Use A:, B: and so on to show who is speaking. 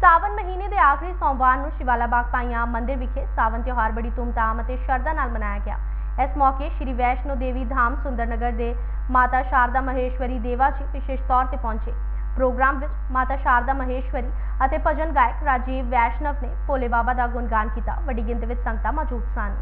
A: ਸਾਵਨ ਮਹੀਨੇ ਦੇ ਆਖਰੀ ਸੋਮਵਾਰ ਨੂੰ ਸ਼ਿਵਾਲਾ ਬਾਗ ਪਾਈਆਂ ਮੰਦਿਰ ਵਿਖੇ ਸਾਵਨ ਤਿਉਹਾਰ ਬੜੀ ਧੂਮਧਾਮ ਅਤੇ ਸ਼ਰਧਾ ਨਾਲ ਮਨਾਇਆ ਗਿਆ। ਇਸ ਮੌਕੇ ਸ਼੍ਰੀ ਵੈਸ਼ਨੋ ਦੇਵੀ ਧਾਮ ਸੁੰਦਰਨਗਰ ਦੇ ਮਾਤਾ ਸ਼ਾਰਦਾ ਮਹੇਸ਼ਵਰੀ ਦੇਵਾ ਜੀ ਵਿਸ਼ੇਸ਼ ਤੌਰ ਤੇ ਪਹੁੰਚੇ। ਪ੍ਰੋਗਰਾਮ ਵਿੱਚ ਮਾਤਾ ਸ਼ਾਰਦਾ ਮਹੇਸ਼ਵਰੀ ਅਤੇ ਭਜਨ ਗਾਇਕ ਰਾਜੀਵ ਵੈਸ਼ਨਵ ਨੇ ਭੋਲੇ ਬਾਬਾ ਦਾ ਗੁਣਗਾਨ ਕੀਤਾ। ਵੱਡੀ ਗਿਣਤੀ ਵਿੱਚ ਸੰਗਤਾਂ ਮੌਜੂਦ ਸਨ।